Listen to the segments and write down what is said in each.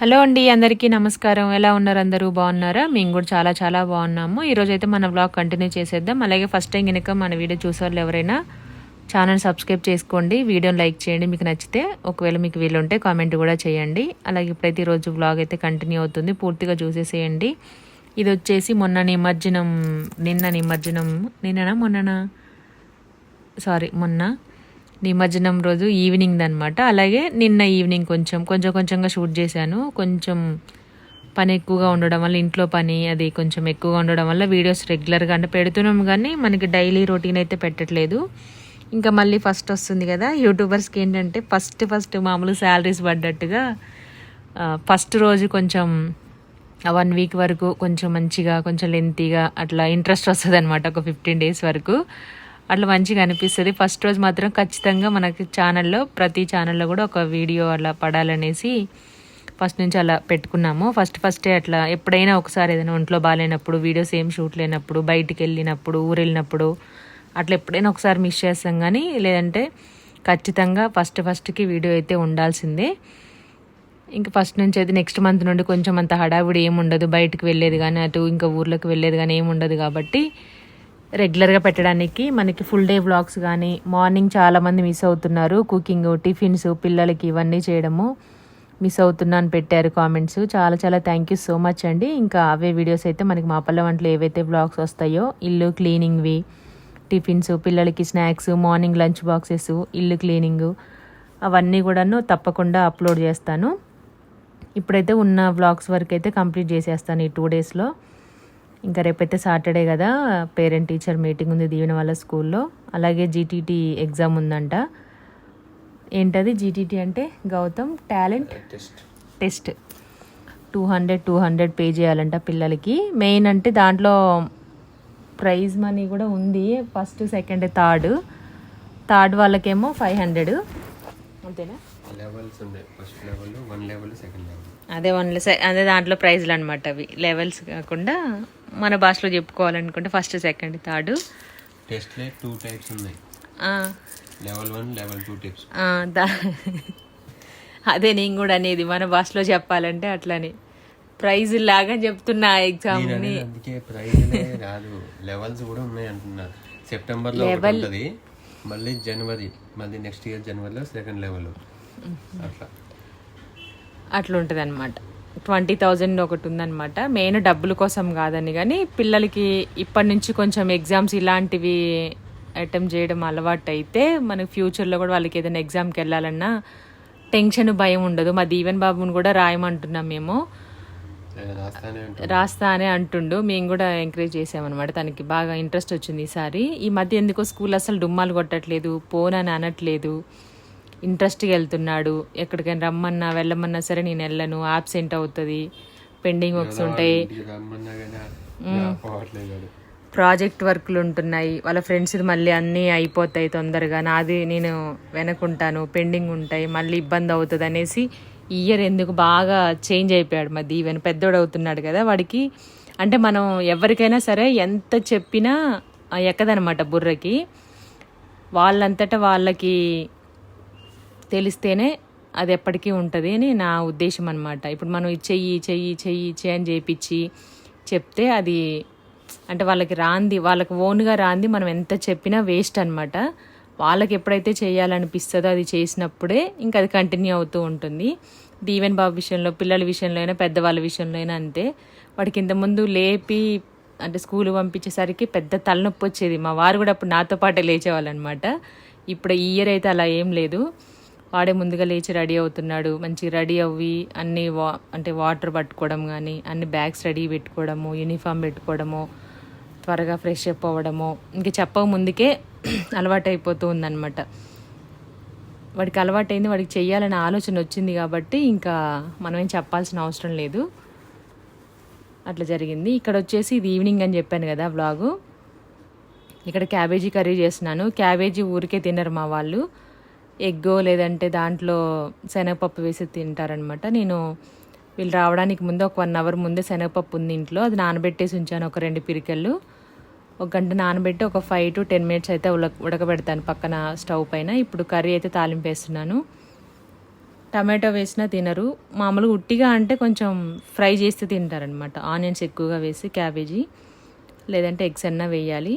Hello అండి అందరికీ నమస్కారం. ఎలా ఉన్నారు అందరూ? బాగున్నారా? మేము కూడా చాలా చాలా బాగున్నాము. ఈరోజు అయితే మన బ్లాగ్ కంటిన్యూ చేసేద్దాం. అలాగే ఫస్ట్ టైం కనుక మన వీడియో చూసేవాళ్ళు ఎవరైనా ఛానల్ సబ్స్క్రైబ్ చేసుకోండి వీడియోని లైక్ చేయండి. మీకు నచ్చితే ఒకవేళ మీకు వీలుంటే కామెంట్ కూడా చేయండి. అలాగే ఇప్పుడైతే ఈరోజు బ్లాగ్ అయితే కంటిన్యూ అవుతుంది. పూర్తిగా చూసేసేయండి. ఇది వచ్చేసి మొన్న నిమజ్జనం నిన్న నిమజ్జనం నిన్ననా మొన్ననా? సారీ మొన్న. నిమజ్జనం రోజు ఈవినింగ్ అనమాట అలాగే నిన్న ఈవినింగ్ కొంచెం కొంచెం కొంచెంగా షూట్ చేశాను. కొంచెం పని ఎక్కువగా ఉండడం వల్ల ఇంట్లో పని అది కొంచెం ఎక్కువగా ఉండడం వల్ల వీడియోస్ రెగ్యులర్గా అంటే పెడుతున్నాం కానీ మనకి డైలీ రొటీన్ అయితే పెట్టట్లేదు. ఇంకా మళ్ళీ ఫస్ట్ వస్తుంది కదా యూట్యూబర్స్కి ఏంటంటే ఫస్ట్ ఫస్ట్ మామూలు శాలరీస్ పడ్డట్టుగా ఫస్ట్ రోజు కొంచెం వన్ వీక్ వరకు కొంచెం మంచిగా కొంచెం లెంతీగా అట్లా ఇంట్రెస్ట్ వస్తుంది అనమాట ఒక ఫిఫ్టీన్ డేస్ వరకు. అట్లా మంచిగా అనిపిస్తుంది. ఫస్ట్ రోజు మాత్రం ఖచ్చితంగా మనకి ఛానల్లో ప్రతి ఛానల్లో కూడా ఒక వీడియో అలా పడాలనేసి ఫస్ట్ నుంచి అలా పెట్టుకున్నాము. ఫస్ట్ ఫస్టే అట్లా ఎప్పుడైనా ఒకసారి ఏదైనా ఒంట్లో బాగాలేనప్పుడు వీడియోస్ ఏం షూట్ లేనప్పుడు బయటికి వెళ్ళినప్పుడు ఊరు వెళ్ళినప్పుడు అట్లా ఎప్పుడైనా ఒకసారి మిస్ చేస్తాం కానీ లేదంటే ఖచ్చితంగా ఫస్ట్ ఫస్ట్కి వీడియో అయితే ఉండాల్సిందే. ఇంకా ఫస్ట్ నుంచి అయితే నెక్స్ట్ మంత్ నుండి కొంచెం అంత హడావిడి ఏముండదు. బయటకు వెళ్ళేది కానీ అటు ఇంకా ఊర్లోకి వెళ్ళేది కానీ ఏముండదు కాబట్టి రెగ్యులర్గా పెట్టడానికి మనకి ఫుల్ డే వ్లాగ్స్ కానీ మార్నింగ్ చాలామంది మిస్ అవుతున్నారు. కుకింగ్ టిఫిన్స్ పిల్లలకి ఇవన్నీ చేయడము మిస్ అవుతున్నాను పెట్టారు కామెంట్స్. చాలా చాలా థ్యాంక్ యూ సో మచ్ అండి. ఇంకా అవే వీడియోస్ అయితే మనకి మా పల్లె వంటలు ఏవైతే వ్లాగ్స్ వస్తాయో ఇల్లు క్లీనింగ్వి టిఫిన్స్ పిల్లలకి స్నాక్స్ మార్నింగ్ లంచ్ బాక్సెస్ ఇల్లు క్లీనింగ్ అవన్నీ కూడాను తప్పకుండా అప్లోడ్ చేస్తాను. ఇప్పుడైతే ఉన్న వ్లాగ్స్ వరకు అయితే కంప్లీట్ చేసేస్తాను ఈ టూ డేస్లో. ఇంకా రేపైతే సాటర్డే కదా పేరెంట్ టీచర్ మీటింగ్ ఉంది దీవెన వాళ్ళ స్కూల్లో. అలాగే జీటీటీ ఎగ్జామ్ ఉందంట. ఏంటది జీటీటీ అంటే? Gautam talent? Test. Two hundred two hundred pay చేయాలంట పిల్లలకి. మెయిన్ అంటే దాంట్లో ప్రైజ్ మనీ కూడా ఉంది. First second third. థర్డ్ వాళ్ళకేమో ఫైవ్ హండ్రెడ్. అంతేనా? లెవెల్స్ ఉన్నాయి first level one level second level. అదే వన్ అదే దాంట్లో ప్రైజ్లు అనమాట అవి. లెవెల్స్ కాకుండా మన భాషలో చెప్పుకోవాలనుకుంటే ఫస్ట్ సెకండ్ థర్డ్ టెస్ట్లే టూ టైప్స్ ఉన్నాయి. Level one level two types అదే నేను కూడా అనేది మన భాషలో చెప్పాలంటే అట్లనే. ప్రైజ్ లాగా చెప్తున్నా ఎగ్జామ్ని అందుకే ప్రైజ్లే కాదు లెవెల్స్ కూడా ఉన్నాయి అంటున్నా. సెప్టెంబర్లో ఉంటుంది. మళ్ళీ జనవరి మళ్ళీ నెక్స్ట్ ఇయర్ జనవరిలో సెకండ్ లెవెల్ అట్లా అట్లా. ఉంటుంది అనమాట ట్వంటీ థౌజండ్ ఒకటి ఉందన్నమాట మెయిన్ డబ్బుల కోసం కాదని కానీ పిల్లలకి ఇప్పటి నుంచి కొంచెం ఎగ్జామ్స్ ఇలాంటివి అటెంప్ట్ చేయడం అలవాటు అయితే మనకి ఫ్యూచర్లో కూడా వాళ్ళకి ఏదైనా ఎగ్జామ్కి వెళ్ళాలన్నా టెన్షన్ భయం ఉండదు. మా దీవెన్ బాబుని కూడా రాయమంటున్నాం మేము. రాస్తా అనే అంటుండు. మేము కూడా ఎంకరేజ్ చేసామన్నమాట. తనకి బాగా ఇంట్రెస్ట్ వచ్చింది ఈసారి ఈ మధ్య ఎందుకో స్కూల్ అసలు డుమ్మాలు కొట్టట్లేదు పోనని అనట్లేదు. ఇంట్రెస్ట్గా వెళ్తున్నాడు. ఎక్కడికైనా రమ్మన్నా వెళ్ళమన్నా సరే నేను వెళ్ళను. ఆబ్సెంట్ అవుతుంది. పెండింగ్ వర్క్స్ ఉంటాయి. ప్రాజెక్ట్ వర్క్లు ఉంటున్నాయి. వాళ్ళ ఫ్రెండ్స్ మళ్ళీ అన్నీ అయిపోతాయి తొందరగా. నాది నేను వెనకుంటాను. పెండింగ్ ఉంటాయి. మళ్ళీ ఇబ్బంది అవుతుంది అనేసి ఇయర్ ఎందుకు బాగా చేంజ్ అయిపోయాడు మా దీవెన. పెద్దోడు అవుతున్నాడు కదా వాడికి. అంటే మనం ఎవరికైనా సరే ఎంత చెప్పినా ఎక్కదనమాట బుర్రకి. వాళ్ళంతటా వాళ్ళకి తెలిస్తేనే అది ఎప్పటికీ ఉంటుంది అని నా ఉద్దేశం అనమాట ఇప్పుడు మనం చెయ్యి చెయ్యి చెయ్యి చెయ్యి అని చేపించి చెప్తే అది అంటే వాళ్ళకి రాంది వాళ్ళకి ఓన్గా రాంది మనం ఎంత చెప్పినా వేస్ట్ అనమాట వాళ్ళకి ఎప్పుడైతే చేయాలనిపిస్తుందో అది చేసినప్పుడే ఇంకా అది కంటిన్యూ అవుతూ ఉంటుంది. దీవెన్ బాబు విషయంలో పిల్లల విషయంలో అయినా పెద్దవాళ్ళ విషయంలో అయినా అంతే. వాడికి ఇంతకుముందు లేపి అంటే స్కూల్ పంపించేసరికి పెద్ద తలనొప్పి వచ్చేది. మా వారు కూడా అప్పుడు నాతో పాటే లేచేవాళ్ళు అనమాట ఇప్పుడు ఈ ఇయర్ అయితే అలా ఏం లేదు. వాడే ముందుగా లేచి రెడీ అవుతున్నాడు. మంచిగా రెడీ అవ్వి అన్ని వా అంటే వాటర్ పట్టుకోవడం కానీ అన్ని బ్యాగ్స్ రెడీ పెట్టుకోవడము యూనిఫామ్ పెట్టుకోవడము త్వరగా ఫ్రెష్ అప్ అవ్వడము. ఇంక చెప్పక ముందుకే అలవాటు అయిపోతూ ఉందన్నమాట. వాడికి అలవాటైంది వాడికి చెయ్యాలనే ఆలోచన వచ్చింది కాబట్టి ఇంకా మనం ఏం చెప్పాల్సిన అవసరం లేదు. అట్లా జరిగింది. ఇక్కడ వచ్చేసి ఇది ఈవినింగ్ అని చెప్పాను కదా వ్లాగు. ఇక్కడ క్యాబేజీ కర్రీ చేస్తున్నాను. క్యాబేజీ ఊరికే తినరు మా వాళ్ళు. ఎగ్గో లేదంటే దాంట్లో శనగపప్పు వేసి తింటారనమాట నేను వీళ్ళు రావడానికి ముందు ఒక వన్ అవర్ ముందే శనగపప్పు ఉంది ఇంట్లో. అది నానబెట్టేసి ఉంచాను ఒక రెండు పిరికెళ్ళు. ఒక గంట నానబెట్టి ఒక ఫైవ్ టు టెన్ మినిట్స్ అయితే ఉడక ఉడకబెడతాను పక్కన స్టవ్ పైన. ఇప్పుడు కర్రీ అయితే తాలింపు వేస్తున్నాను టమాటో వేసినా తినరు. మామూలుగా ఉట్టిగా అంటే కొంచెం ఫ్రై చేస్తే తింటారనమాట ఆనియన్స్ ఎక్కువగా వేసి క్యాబేజీ లేదంటే ఎగ్స్ అన్నా వేయాలి.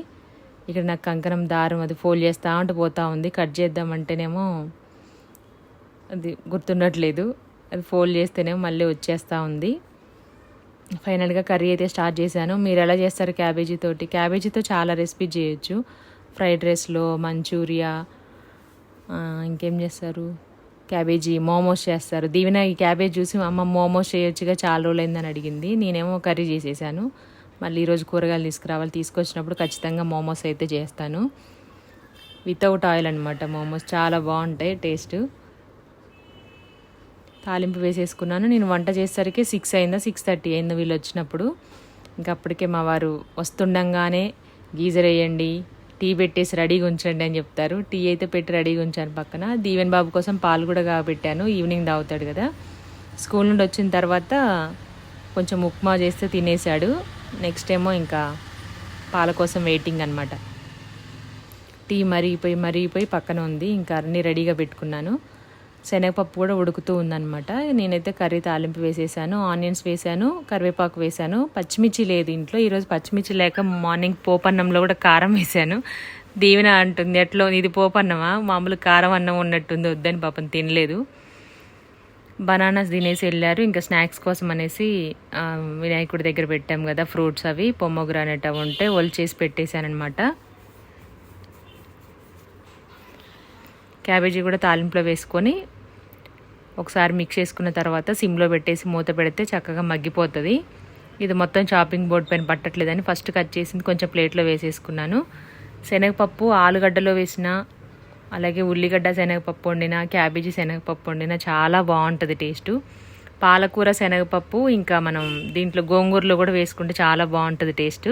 ఇక్కడ నాకు కంకణం దారం అది ఫోల్డ్ చేస్తా ఉంటే పోతా ఉంది. కట్ చేద్దామంటేనేమో అది గుర్తుండట్లేదు. అది ఫోల్డ్ చేస్తేనేమో మళ్ళీ వచ్చేస్తూ ఉంది. ఫైనల్గా కర్రీ అయితే స్టార్ట్ చేశాను. మీరు ఎలా చేస్తారు క్యాబేజీ తోటి? క్యాబేజీతో చాలా రెసిపీ చేయొచ్చు. ఫ్రైడ్ రైస్లో మంచూరియా ఇంకేం చేస్తారు? క్యాబేజీ మోమోస్ చేస్తారు. దీవెన ఈ క్యాబేజ్ చూసి అమ్మ మోమోస్ చేయొచ్చుగా చాలా రోజులైందని అడిగింది. నేనేమో కర్రీ చేసేసాను. మళ్ళీ ఈరోజు కూరగాయలు తీసుకురావాలి తీసుకొచ్చినప్పుడు ఖచ్చితంగా మోమోస్ అయితే చేస్తాను. వితౌట్ ఆయిల్ అనమాట మోమోస్ చాలా బాగుంటాయి టేస్ట్ తాలింపు వేసేసుకున్నాను. నేను వంట చేసేసరికి సిక్స్ అయిందా సిక్స్ థర్టీ అయింది వీళ్ళు వచ్చినప్పుడు. ఇంకా అప్పటికే మా వారు వస్తుండగానే గీజర్ వేయండి టీ పెట్టేసి రెడీగా ఉంచండి అని చెప్తారు. టీ అయితే పెట్టి రెడీగా ఉంచాను పక్కన. దీవెన్ బాబు కోసం పాలు కూడా పెట్టాను ఈవినింగ్ తాగుతాడు కదా. స్కూల్ నుండి వచ్చిన తర్వాత కొంచెం ఉప్మా చేస్తే తినేసాడు నెక్స్ట్ ఏమో ఇంకా పాల కోసం వెయిటింగ్ అనమాట టీ మరిగిపోయి మరిగిపోయి పక్కన ఉంది. ఇంకా అన్నీ రెడీగా పెట్టుకున్నాను. శనగపప్పు కూడా ఉడుకుతూ ఉందన్నమాట. నేనైతే కర్రీ తాలింపు వేసేసాను ఆనియన్స్ వేసాను కరివేపాకు వేసాను. పచ్చిమిర్చి లేదు ఇంట్లో. ఈరోజు పచ్చిమిర్చి లేక మార్నింగ్ పోపన్నంలో కూడా కారం వేసాను. దీవెన అంటుంది ఎట్లో ఇది పోపన్నమా? మామూలు కారం అన్నం ఉన్నట్టుంది వద్దని పాపం తినలేదు. బనానాస్ తినేసి వెళ్ళారు. ఇంకా స్నాక్స్ కోసం అనేసి వినాయకుడి దగ్గర పెట్టాం కదా ఫ్రూట్స్ అవి. పొమ్మగ్రానెట్ అవి ఉంటే ఒలి చేసి పెట్టేశానమాట క్యాబేజీ కూడా తాలింపులో వేసుకొని ఒకసారి మిక్స్ చేసుకున్న తర్వాత సిమ్లో పెట్టేసి మూత పెడితే చక్కగా మగ్గిపోతుంది. ఇది మొత్తం చాపింగ్ బోర్డ్ పైన పట్టట్లేదని ఫస్ట్ కట్ చేసింది. కొంచెం ప్లేట్లో వేసేసుకున్నాను. శనగపప్పు ఆలుగడ్డలో వేసిన అలాగే ఉల్లిగడ్డ శనగపప్పు వండిన క్యాబేజీ శనగపప్పు వండిన చాలా బాగుంటుంది టేస్ట్ పాలకూర శనగపప్పు ఇంకా మనం దీంట్లో గోంగూరలో కూడా వేసుకుంటే చాలా బాగుంటుంది టేస్ట్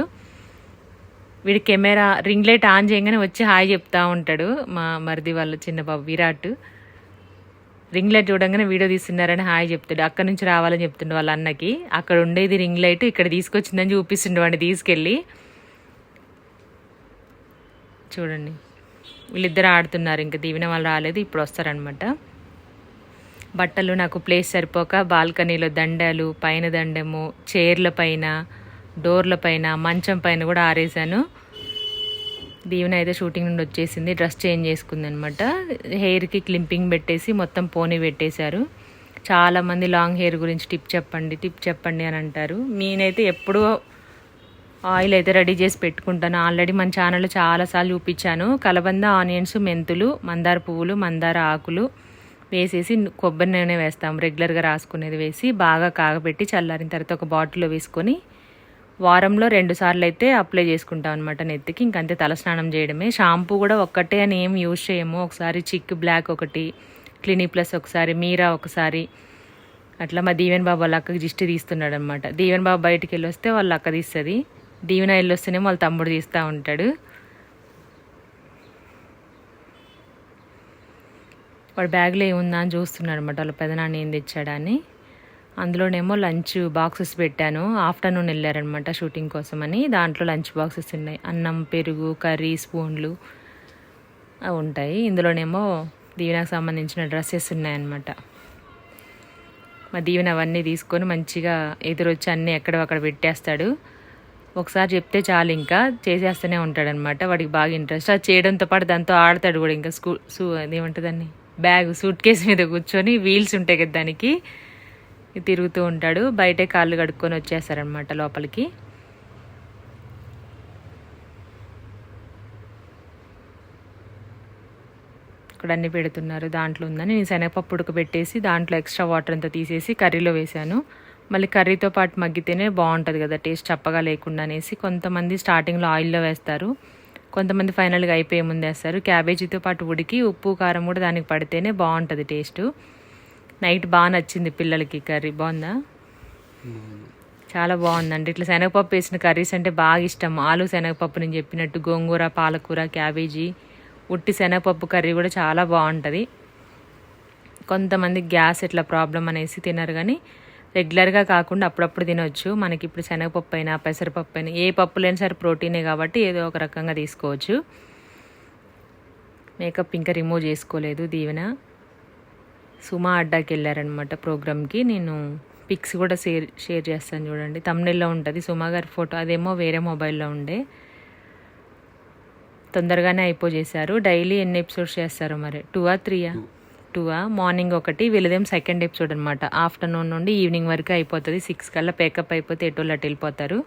వీడి కెమెరా రింగ్ లైట్ ఆన్ చేయగానే వచ్చి హాయ్ చెప్తా ఉంటాడు మా మరిది వాళ్ళ చిన్న బాబు విరాట్. రింగ్ లైట్ చూడంగానే వీడియో తీస్తున్నారని హాయ్ చెప్తాడు. అక్కడ నుంచి రావాలని చెప్తుండే వాళ్ళ అన్నకి. అక్కడ ఉండేది రింగ్ లైట్ ఇక్కడ తీసుకొచ్చిందని చూపిస్తుండే వాడిని తీసుకెళ్ళి. చూడండి. వీళ్ళిద్దరు ఆడుతున్నారు. ఇంకా దీవెన వాళ్ళు రాలేదు. ఇప్పుడు వస్తారనమాట బట్టలు నాకు ప్లేస్ సరిపోక బాల్కనీలో దండాలు పైన దండము చైర్ల పైన డోర్ల పైన మంచం పైన కూడా ఆరేసాను దీవెన అయితే షూటింగ్ నుండి వచ్చేసింది. డ్రెస్ చేంజ్ చేసుకుంది అనమాట హెయిర్కి క్లింపింగ్ పెట్టేసి మొత్తం పోనీ పెట్టేశారు. చాలామంది లాంగ్ హెయిర్ గురించి టిప్ చెప్పండి టిప్ చెప్పండి అని అంటారు. నేనైతే ఎప్పుడూ ఆయిల్ అయితే రెడీ చేసి పెట్టుకుంటాను. ఆల్రెడీ మన ఛానల్లో చాలాసార్లు చూపించాను. కలబంద ఆనియన్స్ మెంతులు మందార పువ్వులు మందార ఆకులు వేసేసి కొబ్బరి నూనె వేస్తాం. రెగ్యులర్గా రాసుకునేది వేసి బాగా కాగబెట్టి చల్లారిన తర్వాత ఒక బాటిల్లో వేసుకొని వారంలో రెండు సార్లు అయితే అప్లై చేసుకుంటాం అనమాట నెత్తికి. ఇంకంతే తలస్నానం చేయడమే. షాంపూ కూడా ఒక్కటే అని ఏం యూజ్ చేయము. ఒకసారి చిక్ బ్లాక్ ఒకటి క్లినిక్ ప్లస్ ఒకసారి మీరా ఒకసారి. అట్లా మా దీవెన్ బాబు వాళ్ళ అక్కకి దిష్టి తీస్తున్నాడు అనమాట దీవెన్ బాబు బయటికి వెళ్ళి వస్తే వాళ్ళ అక్క తీస్తుంది. దీవెన వెళ్ళి వస్తేనే వాళ్ళ తమ్ముడు తీస్తూ ఉంటాడు. వాడు బ్యాగ్లో ఏముందా అని చూస్తున్నాడు అనమాట వాళ్ళ పెదనాన్న ఏం తెచ్చాడా అని. అందులోనేమో లంచ్ బాక్సెస్ పెట్టాను. ఆఫ్టర్నూన్ వెళ్ళారనమాట షూటింగ్ కోసం అని. దాంట్లో లంచ్ బాక్సెస్ ఉన్నాయి. అన్నం పెరుగు కర్రీ స్పూన్లు అవి ఉంటాయి. ఇందులోనేమో దీవెనకు సంబంధించిన డ్రెస్సెస్ ఉన్నాయన్నమాట. మా దీవెన అవన్నీ తీసుకొని మంచిగా ఎదురొచ్చి అన్నీ ఎక్కడో అక్కడ పెట్టేస్తాడు. ఒకసారి చెప్తే చాలు ఇంకా చేసేస్తూనే ఉంటాడనమాట వాడికి బాగా ఇంట్రెస్ట్ అది చేయడంతో పాటు దాంతో ఆడతాడు కూడా ఇంకా స్కూ సూ అదేమంటుంది బ్యాగ్ సూట్ కేసు మీద కూర్చొని వీల్స్ ఉంటాయి కదా దానికి. తిరుగుతూ ఉంటాడు. బయటే కాళ్ళు కడుక్కొని వచ్చేస్తారనమాట లోపలికి. ఇక్కడ అన్ని పెడుతున్నారు. దాంట్లో ఉందని నేను శనగపప్పు ఉడకబెట్టేసి దాంట్లో ఎక్స్ట్రా వాటర్ అంతా తీసేసి కర్రీలో వేశాను. మళ్ళీ కర్రీతో పాటు మగ్గితేనే బాగుంటుంది కదా టేస్ట్ చప్పగా లేకుండా అనేసి. కొంతమంది స్టార్టింగ్లో ఆయిల్లో వేస్తారు. కొంతమంది ఫైనల్గా అయిపోయే ముందు వేస్తారు. క్యాబేజీతో పాటు ఉడికి ఉప్పు కారం కూడా దానికి పడితేనే బాగుంటుంది టేస్ట్. నైట్ బాగా నచ్చింది పిల్లలకి కర్రీ. బాగుందా? చాలా బాగుందండి. ఇట్లా శనగపప్పు వేసిన కర్రీస్ అంటే బాగా ఇష్టం. ఆలు శనగపప్పు నేను చెప్పినట్టు గోంగూర పాలకూర క్యాబేజీ ఉట్టి శనగపప్పు కర్రీ కూడా చాలా బాగుంటుంది. కొంతమంది గ్యాస్ ఇట్లా ప్రాబ్లం అనేసి తినరు కానీ రెగ్యులర్గా కాకుండా అప్పుడప్పుడు తినొచ్చు. మనకి ఇప్పుడు శనగపప్పు అయినా పెసరపప్పు అయినా ఏ పప్పు లేని సరే ప్రోటీనే కాబట్టి ఏదో ఒక రకంగా తీసుకోవచ్చు. మేకప్ ఇంకా రిమూవ్ చేసుకోలేదు దీవెన. సుమా అడ్డాకి వెళ్ళారనమాట ప్రోగ్రామ్కి. నేను పిక్స్ కూడా షేర్ షేర్ చేస్తాను చూడండి. తమిళలో ఉంటుంది. సుమా గారి ఫోటో అదేమో వేరే మొబైల్లో ఉండే. తొందరగానే అయిపోజేశారు. డైలీ ఎన్ని ఎపిసోడ్స్ చేస్తారు మరి? టూ ఆ? త్రీయా టూ మార్నింగ్ ఒకటి వీళ్ళదేం సెకండ్ ఎపిసోడ్ అనమాట ఆఫ్టర్నూన్ నుండి ఈవినింగ్ వరకు అయిపోతుంది. సిక్స్ కల్లా పేకప్ అయిపోతే ఎటోళ్ళు అటు వెళ్ళిపోతారు.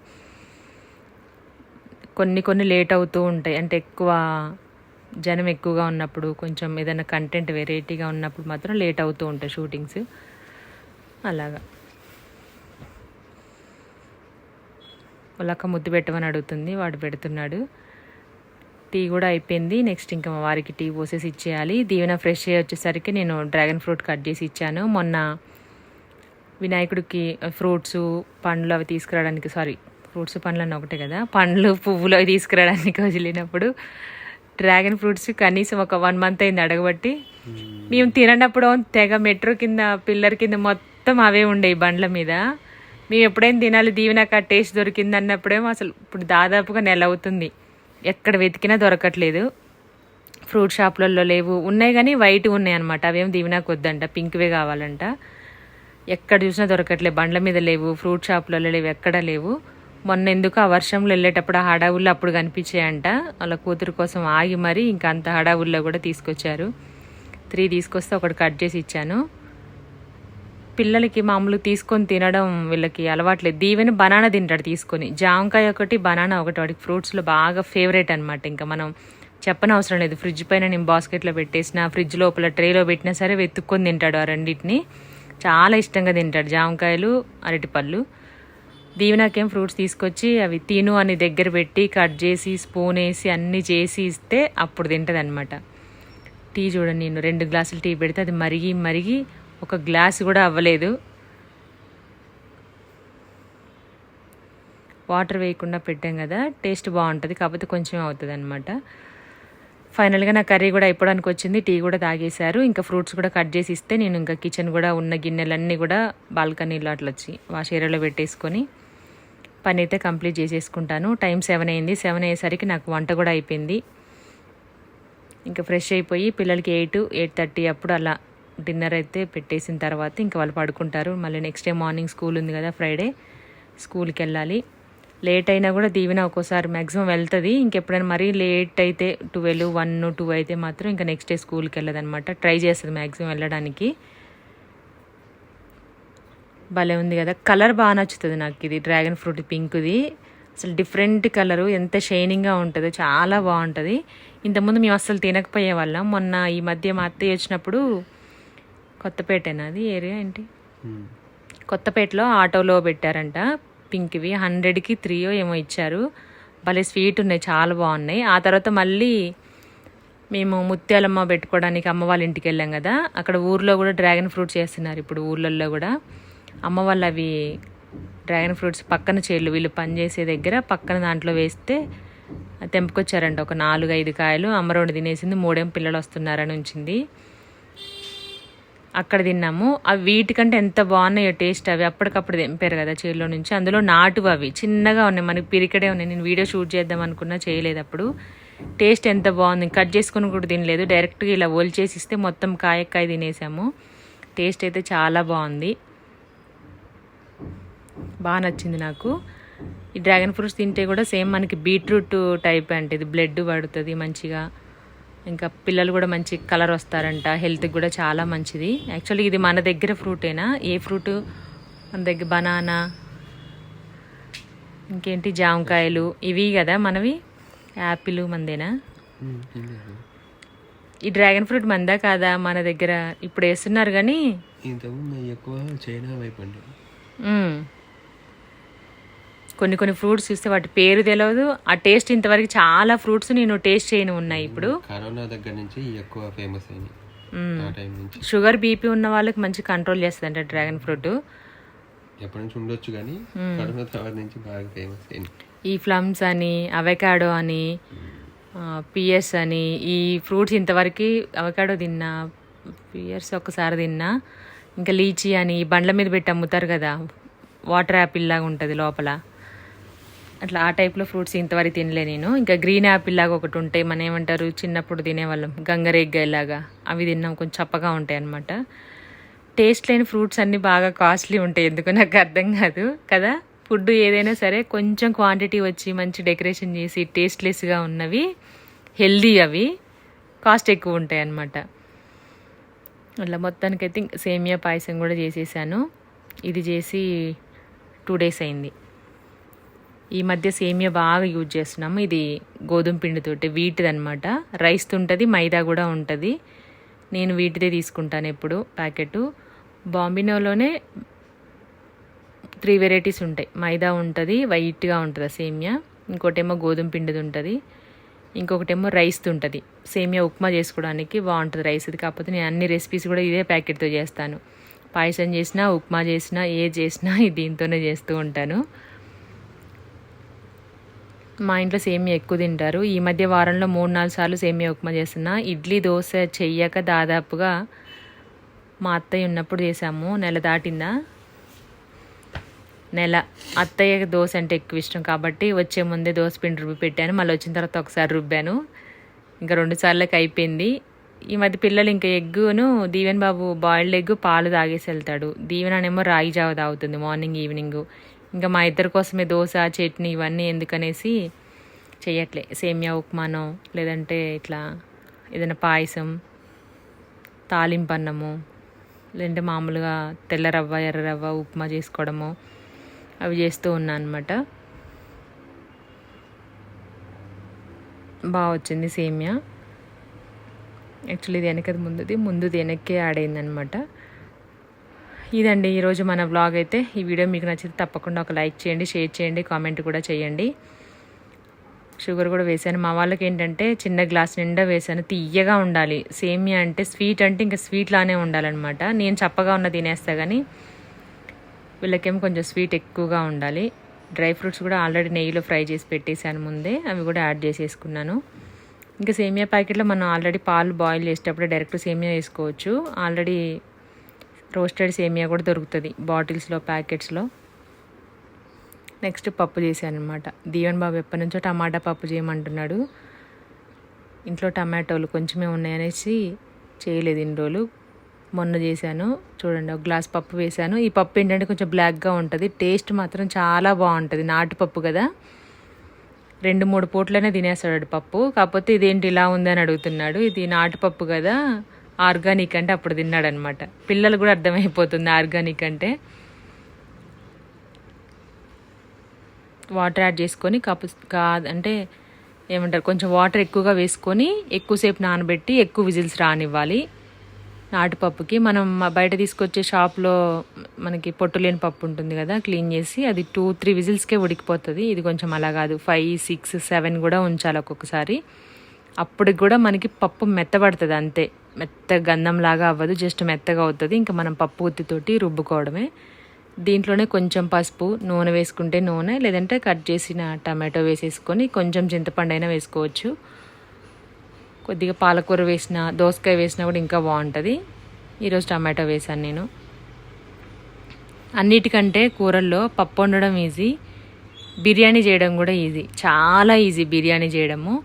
కొన్ని కొన్ని లేట్ అవుతూ ఉంటాయి. అంటే ఎక్కువ జనం ఎక్కువగా ఉన్నప్పుడు కొంచెం ఏదైనా కంటెంట్ వెరైటీగా ఉన్నప్పుడు మాత్రం లేట్ అవుతూ ఉంటాయి షూటింగ్స్ అలాగా. వాళ్ళక్క ముద్దు పెట్టమని అడుగుతుంది. వాడు పెడుతున్నాడు. టీ కూడా అయిపోయింది. నెక్స్ట్ ఇంకా మా వారికి టీ పోసేసి ఇచ్చేయాలి. దీవెన ఫ్రెష్ అయ్యి వచ్చేసరికి నేను డ్రాగన్ ఫ్రూట్ కట్ చేసి ఇచ్చాను. మొన్న వినాయకుడికి ఫ్రూట్స్ పండ్లు అవి తీసుకురావడానికి సారీ ఫ్రూట్స్ పండ్లు అన్న ఒకటే కదా. పండ్లు పువ్వులు అవి తీసుకురావడానికి వదిలినప్పుడు డ్రాగన్ ఫ్రూట్స్ కనీసం ఒక వన్ మంత్ అయింది అడగబట్టి. మేము తిననప్పుడు తెగ మెట్రో కింద పిల్లర్ కింద మొత్తం అవే ఉండేవి బండ్ల మీద. మేము ఎప్పుడైనా తినాలి దీవెనక టేస్ట్ దొరికింది అన్నప్పుడేమో అసలు ఇప్పుడు దాదాపుగా నెల అవుతుంది. ఎక్కడ వెతికినా దొరకట్లేదు. ఫ్రూట్ షాపులలో లేవు. ఉన్నాయి కానీ వైట్ ఉన్నాయి అనమాట అవేం దీవినాకు వద్దంట. పింక్వే కావాలంట. ఎక్కడ చూసినా దొరకట్లేదు బండ్ల మీద లేవు. ఫ్రూట్ షాపులలో లేవు. ఎక్కడ లేవు. మొన్న ఎందుకు ఆ వర్షంలో వెళ్ళేటప్పుడు ఆ హడావుల్లో అప్పుడు కనిపించాయంట. వాళ్ళ కూతురు కోసం ఆగి మరీ ఇంకా అంత హడావుల్లో కూడా తీసుకొచ్చారు. త్రీ తీసుకొస్తే ఒకటి కట్ చేసి ఇచ్చాను. పిల్లలకి మామూలు తీసుకొని తినడం వీళ్ళకి అలవాట్లేదు. దీవెన బనానా తింటాడు తీసుకొని. జామకాయ ఒకటి బనానా ఒకటి వాడికి ఫ్రూట్స్లో బాగా ఫేవరెట్ అనమాట ఇంకా మనం చెప్పనవసరం లేదు. ఫ్రిడ్జ్ పైన నేను బాస్కెట్లో పెట్టేసిన ఫ్రిడ్జ్ లోపల ట్రేలో పెట్టినా సరే వెతుక్కొని తింటాడు ఆ రెండింటిని. చాలా ఇష్టంగా తింటాడు. జామకాయలు అరటిపళ్ళు. దీవెనకేం ఫ్రూట్స్ తీసుకొచ్చి అవి తిను అని దగ్గర పెట్టి కట్ చేసి స్పూన్ వేసి అన్నీ చేసి ఇస్తే అప్పుడు తింటుంది అనమాట టీ చూడండి నేను రెండు గ్లాసులు టీ పెడితే అది మరిగి మరిగి ఒక గ్లాస్ కూడా అవ్వలేదు. వాటర్ వేయకుండా పెట్టాం కదా టేస్ట్ బాగుంటుంది కాకపోతే కొంచెం అవుతుంది అనమాట ఫైనల్గా నా కర్రీ కూడా అయిపోవడానికి వచ్చింది టీ కూడా తాగేశారు. ఇంకా ఫ్రూట్స్ కూడా కట్ చేసి ఇస్తే నేను ఇంకా కిచెన్ కూడా ఉన్న గిన్నెలన్నీ కూడా బాల్కనీలో అట్లా వచ్చి వాష్ ఏరియాలో పెట్టేసుకొని పని అయితే కంప్లీట్ చేసేసుకుంటాను. టైం సెవెన్ అయింది. సెవెన్ అయ్యేసరికి నాకు వంట కూడా అయిపోయింది. ఇంకా ఫ్రెష్ అయిపోయి పిల్లలకి ఎయిట్ ఎయిట్ థర్టీ అప్పుడు అలా డిన్నర్ అయితే పెట్టేసిన తర్వాత ఇంకా వాళ్ళు పడుకుంటారు. మళ్ళీ నెక్స్ట్ డే మార్నింగ్ స్కూల్ ఉంది కదా ఫ్రైడే స్కూల్కి వెళ్ళాలి. లేట్ అయినా కూడా దీవెన ఒక్కోసారి మ్యాక్సిమం వెళ్తుంది. ఇంకెప్పుడైనా మరీ లేట్ అయితే ట్వెల్వ్ వన్ టూ అయితే మాత్రం ఇంకా నెక్స్ట్ డే స్కూల్కి వెళ్ళదన్నమాట. ట్రై చేస్తుంది మ్యాక్సిమం వెళ్ళడానికి. భలే ఉంది కదా. కలర్ బాగా నచ్చుతుంది నాకు ఇది. డ్రాగన్ ఫ్రూట్ పింక్ది అసలు డిఫరెంట్ కలరు ఎంత షైనింగ్గా ఉంటుందో చాలా బాగుంటుంది. ఇంతకుముందు మేము అస్సలు తినకపోయే వాళ్ళం. మొన్న ఈ మధ్య మా అత్తయ్య వచ్చినప్పుడు కొత్తపేటేనా అది ఏరియా ఏంటి. కొత్తపేటలో ఆటోలో పెట్టారంట. పింక్వి. హండ్రెడ్కి త్రీయో ఏమో ఇచ్చారు. భలే స్వీట్ ఉన్నాయి చాలా బాగున్నాయి. ఆ తర్వాత మళ్ళీ మేము ముత్యాలమ్మ పెట్టుకోవడానికి అమ్మ వాళ్ళ ఇంటికి వెళ్ళాం కదా. అక్కడ ఊర్లో కూడా డ్రాగన్ ఫ్రూట్స్ చేస్తున్నారు ఇప్పుడు ఊర్లలో కూడా. అమ్మ వాళ్ళు అవి డ్రాగన్ ఫ్రూట్స్ పక్కన చేళ్ళు వీళ్ళు పని చేసే దగ్గర పక్కన దాంట్లో వేస్తే తెంపుకొచ్చారంట. ఒక నాలుగు ఐదు కాయలు. అమ్మ రెండు తినేసింది మూడేం పిల్లలు వస్తున్నారని ఉంచింది. అక్కడ తిన్నాము. అవి వీటికంటే ఎంత బాగున్నాయో టేస్ట్ అవి అప్పటికప్పుడు తెంపారు కదా చేలో నుంచి. అందులో నాటు అవి చిన్నగా ఉన్నాయి. మనకి పిరికడే ఉన్నాయి. నేను వీడియో షూట్ చేద్దాం అనుకున్నా చేయలేదు అప్పుడు. టేస్ట్ ఎంత బాగుంది. కట్ చేసుకుని కూడా తినలేదు. డైరెక్ట్గా ఇలా చేసి ఇస్తే మొత్తం కాయక్కాయ తినేసాము. టేస్ట్ అయితే చాలా బాగుంది. బాగా నచ్చింది నాకు. ఈ డ్రాగన్ ఫ్రూట్స్ తింటే కూడా సేమ్ మనకి బీట్రూట్ టైప్ అంటే ఇది బ్లడ్ పడుతుంది మంచిగా. ఇంకా పిల్లలు కూడా మంచి కలర్ వస్తారంట. హెల్త్కి కూడా చాలా మంచిది. యాక్చువల్లీ ఇది మన దగ్గర ఫ్రూటేనా ఏ ఫ్రూట్? మన దగ్గర బనానా ఇంకేంటి జామకాయలు? ఇవి కదా మనవి? యాపిల్ మందేనా. ఈ డ్రాగన్ ఫ్రూట్ మందా కాదా మన దగ్గర? ఇప్పుడు వేస్తున్నారు కానీ ఇంతకుముందు ఎక్కువ చైనా వైపు అండి. మ్మ్. కొన్ని కొన్ని ఫ్రూట్స్ చూస్తే వాటి పేరు తెలియదు ఆ టేస్ట్ ఇంతవరకు చాలా ఫ్రూట్స్ నేను టేస్ట్ చేయను ఉన్నాయి ఇప్పుడు. కరోనా దగ్గర నుంచి ఎక్కువ ఫేమస్ అయింది షుగర్ బీపీ ఉన్న వాళ్ళకి మంచి కంట్రోల్ చేస్తుందంట డ్రాగన్ ఫ్రూట్. ఎప్పటి నుంచి ఉండొచ్చు కానీ కరోనా తర్వాత నుంచి బాగా ఫేమస్ అయింది ఈ ఫ్లమ్స్ అని అవకాడో అని పియర్స్ అని ఈ ఫ్రూట్స్ ఇంతవరకు అవకాడో తిన్నా పియర్స్ ఒకసారి తిన్నా ఇంకా లీచీ అని బండ్ల మీద పెట్టి అమ్ముతారు కదా వాటర్ యాపిల్ లాగా ఉంటుంది లోపల. అట్లా ఆ టైప్లో ఫ్రూట్స్ ఇంతవరకు తినలే నేను. ఇంకా గ్రీన్ యాపిల్ లాగా ఒకటి ఉంటాయి మనం ఏమంటారు చిన్నప్పుడు తినేవాళ్ళం. గంగరేగ్గాయ లాగా. అవి తిన్నాం కొంచెం చప్పగా ఉంటాయి అన్నమాట. టేస్ట్ లేని ఫ్రూట్స్ అన్నీ బాగా కాస్ట్లీ ఉంటాయి ఎందుకు నాకు అర్థం కాదు. కదా? ఫుడ్ ఏదైనా సరే కొంచెం క్వాంటిటీ వచ్చి మంచి డెకరేషన్ చేసి టేస్ట్లెస్గా ఉన్నవి హెల్దీ అవి కాస్ట్ ఎక్కువ ఉంటాయి అన్నమాట. అట్లా మొత్తానికైతే సేమియా పాయసం కూడా చేసేసాను. ఇది చేసి టూ డేస్ అయింది. ఈ మధ్య సేమియా బాగా యూజ్ చేస్తున్నాము. ఇది గోధుమ పిండితోటి వీటిది అనమాట రైస్ ఉంటుంది మైదా కూడా ఉంటుంది. నేను వీటిదే తీసుకుంటాను ఎప్పుడు ప్యాకెట్. బాంబినోలోనే త్రీ వెరైటీస్ ఉంటాయి. మైదా ఉంటుంది వైట్గా ఉంటుంది సేమియా. ఇంకోటేమో గోధుమ పిండిది ఉంటుంది. ఇంకొకటేమో రైస్ది ఉంటుంది సేమియా ఉప్మా చేసుకోవడానికి బాగుంటుంది రైస్ది కాకపోతే నేను అన్ని రెసిపీస్ కూడా ఇదే ప్యాకెట్తో చేస్తాను. పాయసం చేసినా ఉప్మా చేసినా ఏ చేసినా దీంతోనే చేస్తూ ఉంటాను. మా ఇంట్లో సేమియా ఎక్కువ తింటారు. ఈ మధ్య వారంలో మూడు నాలుగు సార్లు సేమియా ఉప్మా చేస్తున్నా. ఇడ్లీ దోశ చెయ్యక దాదాపుగా మా అత్తయ్య ఉన్నప్పుడు చేసాము నెల దాటిందా? నెల. అత్తయ్య దోశ అంటే ఎక్కువ ఇష్టం కాబట్టి వచ్చే ముందే దోశ పిండి రుబ్బి పెట్టాను. మళ్ళీ వచ్చిన తర్వాత ఒకసారి రుబ్బాను. ఇంకా రెండు సార్లకి అయిపోయింది. ఈ మధ్య పిల్లలు ఇంకా ఎగ్గును దీవెన్ బాబు బాయిల్డ్ ఎగ్ పాలు తాగేసి వెళ్తాడు. దీవెన్ అనేమో రాగి జావ తాగుతుంది మార్నింగ్ ఈవినింగ్. ఇంకా మా ఇద్దరి కోసమే దోశ చట్నీ ఇవన్నీ ఎందుకనేసి చేయట్లే సేమియా ఉప్మానో లేదంటే ఇట్లా ఏదైనా పాయసం తాలింపు అన్నము లేదంటే మామూలుగా తెల్ల రవ్వ ఎర్ర రవ్వ ఉప్మా చేసుకోవడము అవి చేస్తూ ఉన్నా అనమాట బాగా వచ్చింది సేమియా. యాక్చువల్లీ ఇది వెనకది ముందుది. ముందుది వెనక్కే ఆడైంది అనమాట ఇదండి ఈరోజు మన బ్లాగ్ అయితే. ఈ వీడియో మీకు నచ్చితే తప్పకుండా ఒక లైక్ చేయండి షేర్ చేయండి కామెంట్ కూడా చేయండి. షుగర్ కూడా వేసాను. మా వాళ్ళకి ఏంటంటే చిన్న గ్లాస్ నిండా వేసాను. తీయగా ఉండాలి. సేమియా అంటే స్వీట్ అంటే ఇంకా స్వీట్ లానే ఉండాలన్నమాట. నేను చప్పగా ఉన్న తినేస్తా కానీ వీళ్ళకేమో కొంచెం స్వీట్ ఎక్కువగా ఉండాలి. డ్రై ఫ్రూట్స్ కూడా ఆల్రెడీ నెయ్యిలో ఫ్రై చేసి పెట్టేశాను ముందే. అవి కూడా యాడ్ చేసేసుకున్నాను. ఇంకా సేమియా ప్యాకెట్లో మనం ఆల్రెడీ పాలు బాయిల్ చేసేటప్పుడు డైరెక్ట్ సేమియా వేసుకోవచ్చు. ఆల్రెడీ రోస్టెడ్ సేమియా కూడా దొరుకుతుంది బాటిల్స్లో ప్యాకెట్స్లో. నెక్స్ట్ పప్పు చేశాను అనమాట దీవెన్ బాబు ఎప్పటి నుంచో టమాటా పప్పు చేయమంటున్నాడు. ఇంట్లో టమాటోలు కొంచెమే ఉన్నాయనేసి చేయలేదు ఇన్ని రోజులు. మొన్న చేశాను చూడండి ఒక గ్లాస్ పప్పు వేశాను. ఈ పప్పు ఏంటంటే కొంచెం బ్లాక్గా ఉంటుంది. టేస్ట్ మాత్రం చాలా బాగుంటుంది నాటుపప్పు కదా. రెండు మూడు పూట్లనే తినేస్తాడు పప్పు. కాకపోతే ఇదేంటి ఇలా ఉందని అడుగుతున్నాడు. ఇది నాటుపప్పు కదా. ఆర్గానిక్ అంటే అప్పుడు తిన్నాడు అనమాట పిల్లలు కూడా అర్థమైపోతుంది ఆర్గానిక్ అంటే. వాటర్ యాడ్ చేసుకొని కప్పు అంటే ఏమంటారు కొంచెం వాటర్ ఎక్కువగా వేసుకొని ఎక్కువసేపు నానబెట్టి ఎక్కువ విజిల్స్ రానివ్వాలి. నాటుపప్పుకి మనం బయట తీసుకొచ్చే షాప్లో మనకి పొట్టు లేని పప్పు ఉంటుంది కదా క్లీన్ చేసి అది టూ త్రీ విజిల్స్కే ఉడికిపోతుంది. ఇది కొంచెం అలా కాదు ఫైవ్ సిక్స్ సెవెన్ కూడా ఉంచాలి ఒక్కొక్కసారి. అప్పటికి కూడా మనకి పప్పు మెత్తబడుతుంది అంతే. మెత్త గంధంలాగా అవ్వదు జస్ట్ మెత్తగా అవుతుంది. ఇంకా మనం పప్పు ఉత్తితోటి రుబ్బుకోవడమే. దీంట్లోనే కొంచెం పసుపు నూనె వేసుకుంటే నూనె లేదంటే కట్ చేసిన టమాటో వేసేసుకొని కొంచెం చింతపండు అయినా వేసుకోవచ్చు. కొద్దిగా పాలకూర వేసిన దోసకాయ వేసినా కూడా ఇంకా బాగుంటుంది. ఈరోజు టమాటో వేసాను నేను. అన్నిటికంటే కూరల్లో పప్పు వండడం ఈజీ బిర్యానీ చేయడం కూడా ఈజీ చాలా ఈజీ బిర్యానీ చేయడము.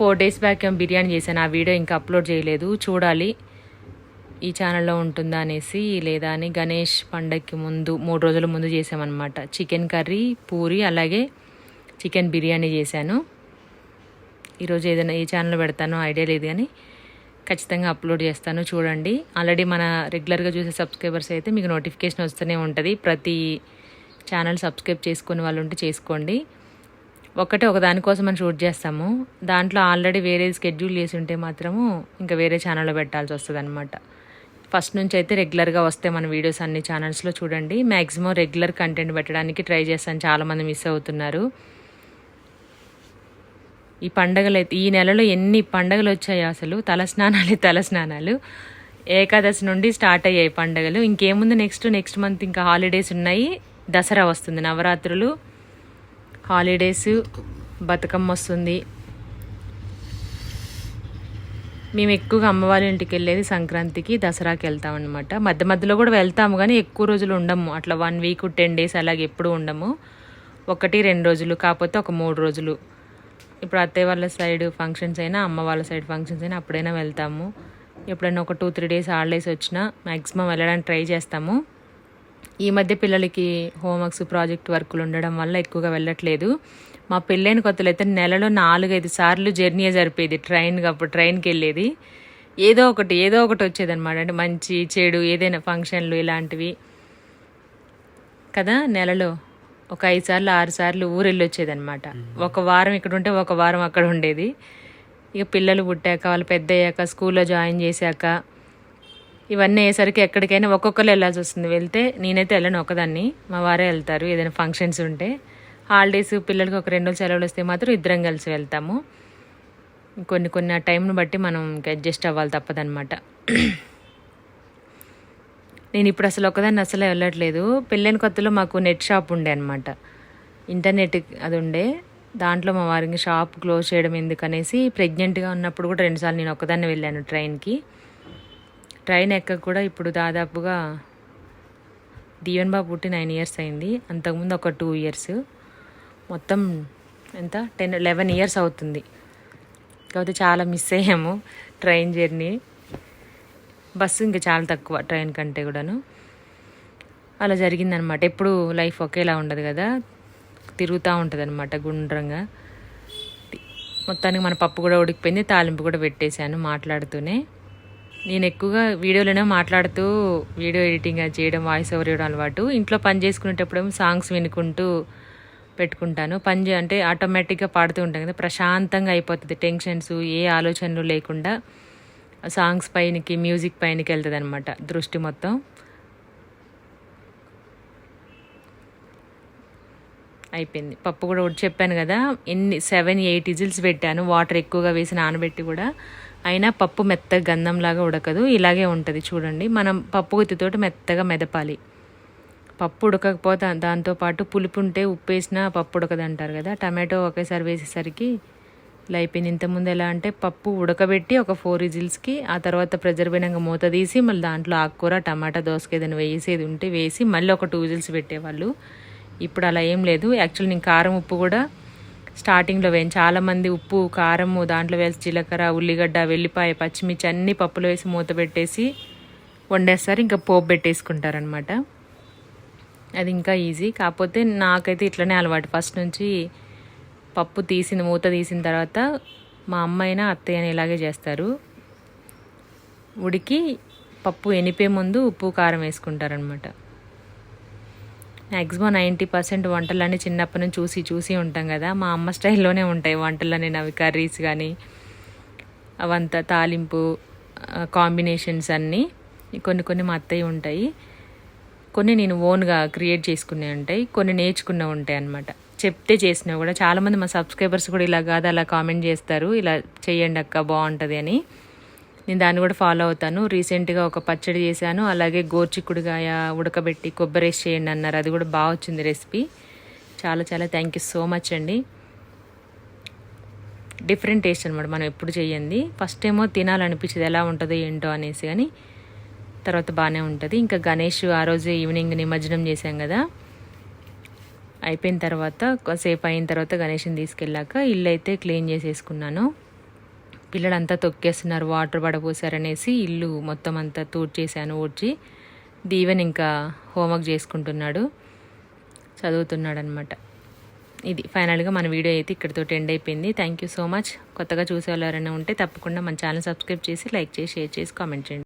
ఫోర్ డేస్ బ్యాక్ ఏమో బిర్యానీ చేశాను. ఆ వీడియో ఇంకా అప్లోడ్ చేయలేదు. చూడాలి ఈ ఛానల్లో ఉంటుందా అనేసి లేదా అని గణేష్ పండగకి ముందు మూడు రోజుల ముందు చేసామన్నమాట చికెన్ కర్రీ పూరి అలాగే చికెన్ బిర్యానీ చేశాను. ఈరోజు ఏదైనా ఏ ఛానల్లో పెడతానో ఐడియా లేదు కానీ ఖచ్చితంగా అప్లోడ్ చేస్తాను. చూడండి. ఆల్రెడీ మన రెగ్యులర్గా చూసే సబ్స్క్రైబర్స్ అయితే మీకు నోటిఫికేషన్ వస్తూనే ఉంటుంది. ప్రతి ఛానల్ సబ్స్క్రైబ్ చేసుకునే వాళ్ళు ఉంటే చేసుకోండి. ఒకటే ఒక దానికోసం మనం షూట్ చేస్తాము. దాంట్లో ఆల్రెడీ వేరే స్కెడ్యూల్ చేసి ఉంటే మాత్రము ఇంకా వేరే ఛానల్లో పెట్టాల్సి వస్తుంది అనమాట ఫస్ట్ నుంచి అయితే రెగ్యులర్గా వస్తే మన వీడియోస్ అన్ని ఛానల్స్లో చూడండి. మ్యాక్సిమం రెగ్యులర్ కంటెంట్ పెట్టడానికి ట్రై చేస్తాను. చాలామంది మిస్ అవుతున్నారు. ఈ పండగలు అయితే ఈ నెలలో ఎన్ని పండగలు వచ్చాయో అసలు? తలస్నానాలే తలస్నానాలు. ఏకాదశి నుండి స్టార్ట్ అయ్యాయి పండగలు. ఇంకేముంది? నెక్స్ట్ నెక్స్ట్ మంత్ ఇంకా హాలిడేస్ ఉన్నాయి. దసరా వస్తుంది. నవరాత్రులు. హాలిడేస్ బతుకమ్మ వస్తుంది మేము ఎక్కువగా అమ్మవారి ఇంటికి వెళ్ళేది సంక్రాంతికి దసరాకి వెళ్తాం అనమాట మధ్య మధ్యలో కూడా వెళ్తాము కానీ ఎక్కువ రోజులు ఉండము. అట్లా వన్ వీక్ టెన్ డేస్ అలాగే ఎప్పుడు ఉండము. ఒకటి రెండు రోజులు కాకపోతే ఒక మూడు రోజులు. ఇప్పుడు అత్తయ్య వాళ్ళ సైడ్ ఫంక్షన్స్ అయినా అమ్మ వాళ్ళ సైడ్ ఫంక్షన్స్ అయినా అప్పుడైనా వెళ్తాము. ఎప్పుడైనా ఒక టూ త్రీ డేస్ హాలిడేస్ వచ్చినా మ్యాక్సిమం వెళ్ళడానికి ట్రై చేస్తాము. ఈ మధ్య పిల్లలకి హోంవర్క్స్ ప్రాజెక్ట్ వర్కులు ఉండడం వల్ల ఎక్కువగా వెళ్ళట్లేదు. మా పెళ్ళైన కొత్తలో అయితే నెలలో నాలుగైదు సార్లు జర్నీ జరిపేది ట్రైన్కి అప్పుడు ట్రైన్కి వెళ్ళేది. ఏదో ఒకటి ఏదో ఒకటి వచ్చేది అనమాట అంటే మంచి చెడు ఏదైనా ఫంక్షన్లు ఇలాంటివి. కదా నెలలో ఒక ఐదు సార్లు ఆరు సార్లు ఊరు వెళ్ళి వచ్చేదన్నమాట ఒక వారం ఇక్కడ ఉంటే ఒక వారం అక్కడ ఉండేది. ఇక పిల్లలు పుట్టాక వాళ్ళు పెద్ద అయ్యాక స్కూల్లో జాయిన్ చేశాక ఇవన్నీ అయ్యేసరికి ఎక్కడికైనా ఒక్కొక్కరు వెళ్ళాల్సి వస్తుంది. వెళ్తే నేనైతే వెళ్ళను ఒకదాన్ని. మా వారే వెళ్తారు. ఏదైనా ఫంక్షన్స్ ఉంటే. హాలిడేస్ పిల్లలకి ఒక రెండు రోజులు సెలవులు వస్తే మాత్రం ఇద్దరం కలిసి వెళ్తాము. కొన్ని కొన్ని ఆ టైంను బట్టి మనం అడ్జస్ట్ అవ్వాలి తప్పదనమాట నేను ఇప్పుడు అసలు ఒకదాన్ని అసలు వెళ్ళట్లేదు. పెళ్ళైన కొత్తలో మాకు నెట్ షాప్ ఉండే అనమాట ఇంటర్నెట్ అది ఉండే. దాంట్లో మా వారికి షాప్ క్లోజ్ చేయడం ఎందుకనేసి ప్రెగ్నెంట్గా ఉన్నప్పుడు కూడా రెండుసార్లు నేను ఒకదాన్ని వెళ్ళాను ట్రైన్కి ట్రైన్ ఎక్క కూడా ఇప్పుడు దాదాపుగా దీవెన్ బాబు పుట్టి నైన్ ఇయర్స్ అయింది. అంతకుముందు ఒక టూ ఇయర్స్. మొత్తం ఎంత? టెన్ లెవెన్ ఇయర్స్ అవుతుంది. కాకపోతే చాలా మిస్ అయ్యాము ట్రైన్ జర్నీ. బస్సు ఇంకా చాలా తక్కువ ట్రైన్ కంటే కూడాను. అలా జరిగిందనమాట ఎప్పుడు లైఫ్ ఒకేలా ఉండదు కదా. తిరుగుతూ ఉంటుంది అనమాట గుండ్రంగా. మొత్తానికి మన పప్పు కూడా ఉడికిపోయింది తాలింపు కూడా పెట్టేశాను మాట్లాడుతూనే. నేను ఎక్కువగా వీడియోలోనే మాట్లాడుతూ వీడియో ఎడిటింగ్ అది చేయడం వాయిస్ ఓవర్ ఇవ్వడం అలవాటు. ఇంట్లో పని చేసుకునేటప్పుడేమో సాంగ్స్ వినుకుంటూ పెట్టుకుంటాను. పని చే- అంటే ఆటోమేటిక్గా పాడుతూ ఉంటాను కదా ప్రశాంతంగా అయిపోతుంది. టెన్షన్స్ ఏ ఆలోచనలు లేకుండా సాంగ్స్ పైనకి మ్యూజిక్ పైనకి వెళ్తుంది అనమాట దృష్టి మొత్తం. అయిపోయింది. పప్పు కూడా చెప్పాను కదా ఎన్ని సెవెన్ ఎయిట్ ఇజిల్స్ పెట్టాను. వాటర్ ఎక్కువగా వేసి నానబెట్టి కూడా అయినా పప్పు మెత్తగా గంధంలాగా ఉడకదు ఇలాగే ఉంటుంది. చూడండి మనం పప్పు గుత్తితోటి మెత్తగా మెదపాలి. పప్పు ఉడకకపోతే దాంతోపాటు పులుపు ఉంటే ఉప్పు వేసినా పప్పు ఉడకదు అంటారు కదా. టమాటో ఒకేసారి వేసేసరికి ఇలా అయిపోయింది ఇంతకుముందు ఎలా అంటే పప్పు ఉడకబెట్టి ఒక ఫోర్ విజిల్స్కి ఆ తర్వాత ప్రెజర్ పోయినాక మూత తీసి మళ్ళీ దాంట్లో ఆకుకూర టమాటా దోసకాయ ఏదైనా వేసేది ఉంటే వేసి మళ్ళీ ఒక టూ విజిల్స్ పెట్టేవాళ్ళు. ఇప్పుడు అలా ఏం లేదు. యాక్చువల్ నేను కారం ఉప్పు కూడా స్టార్టింగ్లో వేయండి చాలామంది ఉప్పు కారము దాంట్లో వేసి జీలకర్ర ఉల్లిగడ్డ వెల్లిపాయ పచ్చిమిర్చి అన్నీ పప్పులో వేసి మూత పెట్టేసి వండేస్తారు. ఇంకా పోపు పెట్టేసుకుంటారనమాట అది ఇంకా ఈజీ. కాకపోతే నాకైతే ఇట్లనే అలవాటు. ఫస్ట్ నుంచి పప్పు తీసిన మూత తీసిన తర్వాత మా అమ్మ అయినా అత్తయ్య ఇలాగే చేస్తారు. ఉడికి పప్పు ఎనిపే ముందు ఉప్పు కారం వేసుకుంటారనమాట మ్యాక్సిమం నైంటీ పర్సెంట్ వంటలన్నీ చిన్నప్పటి నుంచి చూసి చూసి ఉంటాం కదా. మా అమ్మ స్టైల్లోనే ఉంటాయి వంటలన్నీ అవి కర్రీస్ కానీ అవంతా తాలింపు కాంబినేషన్స్ అన్నీ కొన్ని కొన్ని మా అత్తయ్య ఉంటాయి. కొన్ని నేను ఓన్గా క్రియేట్ చేసుకునే ఉంటాయి కొన్ని నేర్చుకున్న ఉంటాయి అనమాట చెప్తే చేసినవి కూడా చాలామంది మా సబ్స్క్రైబర్స్ కూడా ఇలా కాదు అలా కామెంట్ చేస్తారు ఇలా చేయండి అక్క బాగుంటుంది అని. నేను దాన్ని కూడా ఫాలో అవుతాను. రీసెంట్గా ఒక పచ్చడి చేశాను. అలాగే గోర్చిక్కుడుగాయ ఉడకబెట్టి కొబ్బరి చేయండి అన్నారు. అది కూడా బాగా వచ్చింది రెసిపీ చాలా చాలా థ్యాంక్ యూ సో మచ్ అండి. డిఫరెంట్ టేస్ట్ అనమాట మనం ఎప్పుడు చేయండి ఫస్ట్ ఏమో తినాలనిపించేది ఎలా ఉంటుందో ఏంటో అనేసి కానీ తర్వాత బాగానే ఉంటుంది. ఇంకా గణేష్ ఆ రోజు ఈవినింగ్ నిమజ్జనం చేశాం కదా. అయిపోయిన తర్వాత సేపు అయిన తర్వాత గణేష్ని తీసుకెళ్ళాక ఇల్లు అయితే క్లీన్ చేసేసుకున్నాను. పిల్లలంతా తొక్కేస్తున్నారు వాటర్ పడపోసారనేసి ఇల్లు మొత్తం అంతా తూడ్చేసాను ఊడ్చి దీవెన్ ఇంకా హోంవర్క్ చేసుకుంటున్నాడు చదువుతున్నాడు అనమాట ఇది ఫైనల్గా మన వీడియో అయితే ఇక్కడితో ఎండ్ అయిపోయింది. Thank you so much. కొత్తగా చూసేవాళ్ళు ఎవరైనా ఉంటే తప్పకుండా మన ఛానల్ సబ్స్క్రైబ్ చేసి లైక్ చేసి షేర్ చేసి కామెంట్ చేయండి.